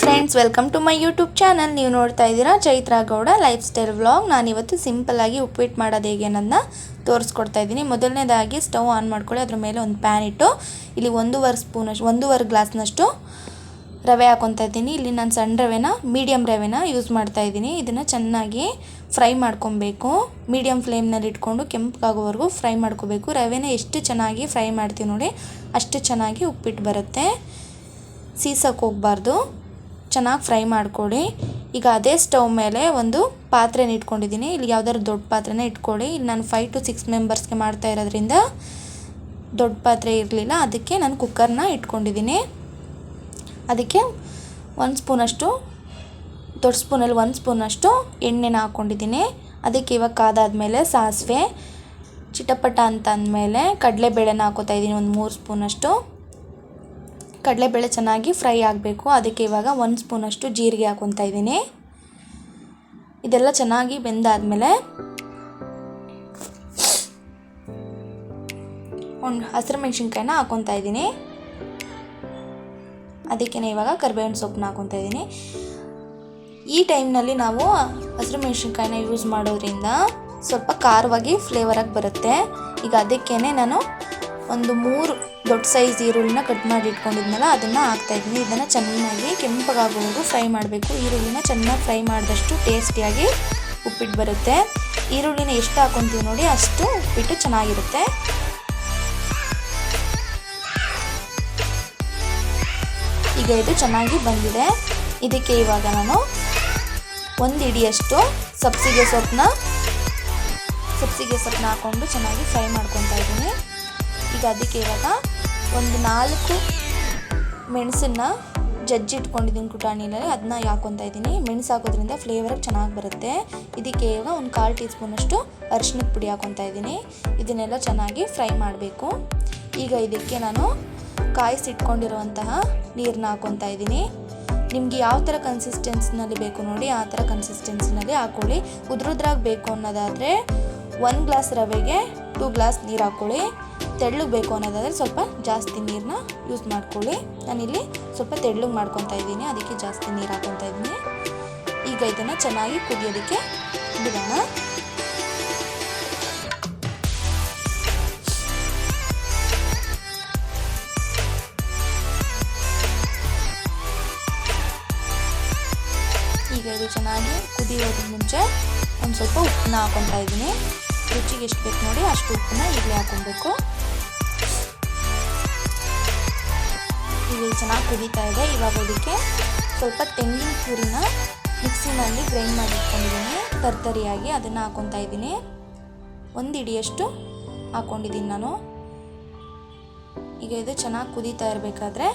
Friends welcome to my YouTube channel ನೀವು ನೋಡ್ತಾ ಇದ್ದೀರಾ Chaitra Gowda life style vlog ನಾನಿವತ್ತು ಸಿಂಪಲ್ಲಾಗಿ ಉಪ್ಪಿಟ್ಟು ಮಾಡೋದು ಹೇಗೆ ಅನ್ನೋದನ್ನ ತೋರಿಸ್ಕೊಡ್ತಾ ಇದ್ದೀನಿ. ಮೊದಲನೇದಾಗಿ ಸ್ಟವ್ ಆನ್ ಮಾಡ್ಕೊಳ್ಳಿ, ಅದ್ರ ಮೇಲೆ ಒಂದು ಪ್ಯಾನ್ ಇಟ್ಟು, ಇಲ್ಲಿ ಒಂದೂವರೆ ಸ್ಪೂನಷ್ಟು ಒಂದೂವರೆ ಗ್ಲಾಸ್ನಷ್ಟು ರವೆ ಹಾಕೊತಾ ಇದ್ದೀನಿ. ಇಲ್ಲಿ ನಾನು ಸಣ್ಣ ರವೆನ ಮೀಡಿಯಮ್ ರವೆನ ಯೂಸ್ ಮಾಡ್ತಾ ಇದ್ದೀನಿ. ಇದನ್ನು ಚೆನ್ನಾಗಿ ಫ್ರೈ ಮಾಡ್ಕೊಬೇಕು. ಮೀಡಿಯಮ್ ಫ್ಲೇಮ್ನಲ್ಲಿ ಇಟ್ಕೊಂಡು ಕೆಂಪಗಾಗೋವರೆಗೂ ಫ್ರೈ ಮಾಡ್ಕೋಬೇಕು. ರವೆನ ಎಷ್ಟು ಚೆನ್ನಾಗಿ ಫ್ರೈ ಮಾಡ್ತೀವಿ ನೋಡಿ, ಅಷ್ಟು ಚೆನ್ನಾಗಿ ಉಪ್ಪಿಟ್ಟು ಬರುತ್ತೆ. ಸೀಸಕ್ಕೆ ಹೋಗಬಾರ್ದು. ಚೆನ್ನಾಗಿ ಫ್ರೈ ಮಾಡ್ಕೊಳ್ಳಿ ಈಗ ಅದೇ ಸ್ಟವ್ ಮೇಲೆ ಒಂದು ಪಾತ್ರೆನ ಇಟ್ಕೊಂಡಿದ್ದೀನಿ. ಇಲ್ಲಿ ಯಾವ್ದಾದ್ರು ದೊಡ್ಡ ಪಾತ್ರೆನ ಇಟ್ಕೊಳ್ಳಿ ಇಲ್ಲಿ ನಾನು ಫೈವ್ ಟು ಸಿಕ್ಸ್ ಮೆಂಬರ್ಸ್ಗೆ ಮಾಡ್ತಾ ಇರೋದ್ರಿಂದ ದೊಡ್ಡ ಪಾತ್ರೆ ಇರಲಿಲ್ಲ. ಅದಕ್ಕೆ ನಾನು ಕುಕ್ಕರ್ನ ಇಟ್ಕೊಂಡಿದ್ದೀನಿ. ಅದಕ್ಕೆ ಒಂದು ಸ್ಪೂನಷ್ಟು, ದೊಡ್ಡ ಸ್ಪೂನಲ್ಲಿ ಒಂದು ಸ್ಪೂನಷ್ಟು ಎಣ್ಣೆನ ಹಾಕ್ಕೊಂಡಿದ್ದೀನಿ ಅದಕ್ಕೆ ಇವಾಗ ಕಾದಾದ್ಮೇಲೆ ಸಾಸಿವೆ, ಚಿಟಪಟ ಅಂತ ಅಂದಮೇಲೆ ಕಡಲೆಬೇಳೆನ ಹಾಕೋತಾ ಇದ್ದೀನಿ. ಒಂದು ಮೂರು ಸ್ಪೂನಷ್ಟು. ಕಡಲೆಬೇಳೆ ಚೆನ್ನಾಗಿ ಫ್ರೈ ಆಗಬೇಕು. ಅದಕ್ಕೆ ಇವಾಗ ಒಂದು ಸ್ಪೂನಷ್ಟು ಜೀರಿಗೆ ಹಾಕೊತಾ ಇದ್ದೀನಿ. ಇದೆಲ್ಲ ಚೆನ್ನಾಗಿ ಬೆಂದಾದಮೇಲೆ ಒಂದು ಹಸಿರು ಮೆಣಸಿನ್ಕಾಯಿನ ಹಾಕೊತಾ ಇದ್ದೀನಿ. ಅದಕ್ಕೆ ಇವಾಗ ಕರಿಬೇವಿನ ಸೊಪ್ಪನ್ನ ಹಾಕೊತಾ ಇದ್ದೀನಿ. ಈ ಟೈಮ್ನಲ್ಲಿ ನಾವು ಹಸಿರು ಮೆಣಸಿನ್ಕಾಯಿನ ಯೂಸ್ ಮಾಡೋದ್ರಿಂದ ಸ್ವಲ್ಪ ಖಾರವಾಗಿ ಫ್ಲೇವರಾಗಿ ಬರುತ್ತೆ. ಈಗ ಅದಕ್ಕೇ ನಾನು ಒಂದು ಮೂರು ದೊಡ್ಡ ಸೈಜ್ ಈರುಳ್ಳಿನ ಕಟ್ ಮಾಡಿ ಇಟ್ಕೊಂಡಿದ್ನಲ್ಲ, ಅದನ್ನು ಹಾಕ್ತಾಯಿದ್ದೀನಿ ಇದನ್ನು ಚೆನ್ನಾಗಿ ಕೆಂಪಗಾಗುವವರೆಗೂ ಫ್ರೈ ಮಾಡಬೇಕು. ಈರುಳ್ಳಿನ ಚೆನ್ನಾಗಿ ಫ್ರೈ ಮಾಡಿದಷ್ಟು ಟೇಸ್ಟಿಯಾಗಿ ಉಪ್ಪಿಟ್ಟು ಬರುತ್ತೆ. ಈರುಳ್ಳಿನ ಎಷ್ಟು ಹಾಕೊತೀವಿ ನೋಡಿ, ಅಷ್ಟು ಉಪ್ಪಿಟ್ಟು ಚೆನ್ನಾಗಿರುತ್ತೆ. ಈಗ ಇದು ಚೆನ್ನಾಗಿ ಬಂದಿದೆ. ಇದಕ್ಕೆ ಇವಾಗ ನಾನು ಒಂದು ಇಡಿಯಷ್ಟು ಸಬ್ಸಿಗೆ ಸೊಪ್ಪನ್ನ ಸಬ್ಸಿಗೆ ಸೊಪ್ಪನ್ನ ಹಾಕ್ಕೊಂಡು ಚೆನ್ನಾಗಿ ಫ್ರೈ ಮಾಡ್ಕೊತಾ ಇದ್ದೀನಿ. ಈಗ ಅದಕ್ಕೆ ಇವಾಗ ಒಂದು ನಾಲ್ಕು ಮೆಣಸನ್ನ ಜಜ್ಜಿ ಇಟ್ಕೊಂಡಿದ್ದೀನಿ ಕುಟಾಣಿನಲ್ಲಿ. ಅದನ್ನ ಹಾಕೊತಾ ಇದ್ದೀನಿ? ಮೆಣಸು ಹಾಕೋದ್ರಿಂದ ಫ್ಲೇವರ್ ಚೆನ್ನಾಗಿ ಬರುತ್ತೆ. ಇದಕ್ಕೆ ಇವಾಗ ಒಂದು ಕಾಲು ಟೀ ಸ್ಪೂನಷ್ಟು ಅರಿಶಿನದ ಪುಡಿ ಹಾಕೊತಾ ಇದ್ದೀನಿ. ಇದನ್ನೆಲ್ಲ ಚೆನ್ನಾಗಿ ಫ್ರೈ ಮಾಡಬೇಕು. ಈಗ ಇದಕ್ಕೆ ನಾನು ಕಾಯಿಸಿಟ್ಕೊಂಡಿರುವಂತಹ ನೀರನ್ನ ಹಾಕೊತಾ ಇದ್ದೀನಿ. ನಿಮಗೆ ಯಾವ ಥರ ಕನ್ಸಿಸ್ಟೆನ್ಸಿನಲ್ಲಿ ಬೇಕು ನೋಡಿ, ಆ ಥರ ಕನ್ಸಿಸ್ಟೆನ್ಸಿನಲ್ಲಿ ಹಾಕ್ಕೊಳ್ಳಿ ಉದ್ರುದ್ರಾಗಿ ಬೇಕು ಅನ್ನೋದಾದರೆ, ಒಂದು ಗ್ಲಾಸ್ ರವೆಗೆ ಟೂ ಗ್ಲಾಸ್ ನೀರು ಹಾಕ್ಕೊಳ್ಳಿ ತೆಳ್ಳಗೆ ಬೇಕು ಅನ್ನೋದಾದರೆ ಸ್ವಲ್ಪ ಜಾಸ್ತಿ ನೀರನ್ನ ಯೂಸ್ ಮಾಡ್ಕೊಳ್ಳಿ. ನಾನಿಲ್ಲಿ ಸ್ವಲ್ಪ ತೆಳ್ಳಗೆ ಮಾಡ್ಕೊತಾ ಇದ್ದೀನಿ. ಅದಕ್ಕೆ ಜಾಸ್ತಿ ನೀರು ಹಾಕೊತಾ ಇದ್ದೀನಿ. ಈಗ ಇದನ್ನು ಚೆನ್ನಾಗಿ ಕುದಿಯೋದಕ್ಕೆ ಬಿಡೋಣ. ಈಗ ಇದು ಚೆನ್ನಾಗಿ ಕುದಿಯೋದ್ರ ಮುಂಚೆ ಒಂದು ಸ್ವಲ್ಪ ಉಪ್ಪನ್ನ ಹಾಕೊತಾ ಇದ್ದೀನಿ. ರುಚಿಗೆ ಎಷ್ಟು ಬೇಕು ನೋಡಿ, ಅಷ್ಟು ಉಪ್ಪನ್ನ ಈಗಲೇ ಹಾಕೊಬೇಕು ಈಗ ಚೆನ್ನಾಗಿ ಕುದೀತಾ ಇದೆ. ಇವಾಗ ಅದಕ್ಕೆ ಸ್ವಲ್ಪ ತೆಂಗಿನ ತುರಿನ ಮಿಕ್ಸಿನಲ್ಲಿ ಗ್ರೈಂಡ್ ಮಾಡಿ ಇಟ್ಕೊಂಡಿದ್ದೀನಿ. ತರ್ತರಿಯಾಗಿ ಅದನ್ನು ಹಾಕೊತಾ ಇದ್ದೀನಿ. ಒಂದು ಇಡಿಯಷ್ಟು ಹಾಕ್ಕೊಂಡಿದ್ದೀನಿ ನಾನು. ಈಗ ಇದು ಚೆನ್ನಾಗಿ ಕುದೀತಾ ಇರಬೇಕಾದ್ರೆ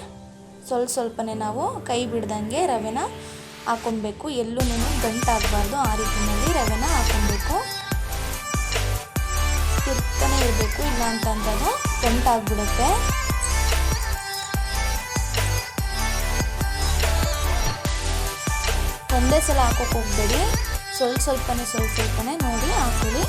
ಸ್ವಲ್ಪ ಸ್ವಲ್ಪನೇ ನಾವು ಕೈ ಬಿಡ್ದಂಗೆ ರವೆನ ಹಾಕೊಬೇಕು ಎಲ್ಲೂ ಗಂಟಾಗಬಾರ್ದು ಆ ರೀತಿಯಲ್ಲಿ ರವೆನ ಹಾಕೊಬೇಕು ಇರಬೇಕು ಇಲ್ಲ ಕೆಂಟ್ ಆಗ್ಬಿಡುತ್ತೆ. ಒಂದೇ ಸಲ ಹಾಕೋಕೆ ಹೋಗಬೇಡಿ. ಸ್ವಲ್ಪ ಸ್ವಲ್ಪನೇ ಸ್ವಲ್ಪ ಸ್ವಲ್ಪನೇ ನೋಡಿ ಹಾಕೊಳ್ಳಿ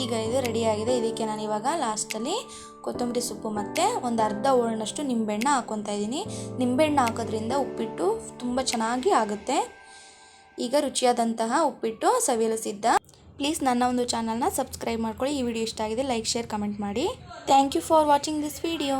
ಈಗ ಇದು ಆಗಿದೆ. ಇದಕ್ಕೆ ನಾನು ಇವಾಗ ಲಾಸ್ಟಲ್ಲಿ ಕೊತ್ತಂಬರಿ ಸೊಪ್ಪು ಮತ್ತು ಒಂದು ಅರ್ಧ ಓರಣಷ್ಟು ನಿಂಬೆಹಣ್ಣು ಹಾಕ್ಕೊತಾ ಇದ್ದೀನಿ. ನಿಂಬೆಹಣ್ಣು ಹಾಕೋದ್ರಿಂದ ಉಪ್ಪಿಟ್ಟು ತುಂಬ ಚೆನ್ನಾಗಿ ಆಗುತ್ತೆ. ಈಗ ರುಚಿಯಾದಂತಹ ಉಪ್ಪಿಟ್ಟು ಸವಿಯಲು ಸಿದ್ಧ. ಪ್ಲೀಸ್ ನನ್ನ ಒಂದು ಚಾನಲ್ನ ಸಬ್ಸ್ಕ್ರೈಬ್ ಮಾಡ್ಕೊಳ್ಳಿ. ಈ ವಿಡಿಯೋ ಇಷ್ಟ ಆಗಿದೆ ಲೈಕ್, ಶೇರ್, ಕಮೆಂಟ್ ಮಾಡಿ. Thank you for watching this video.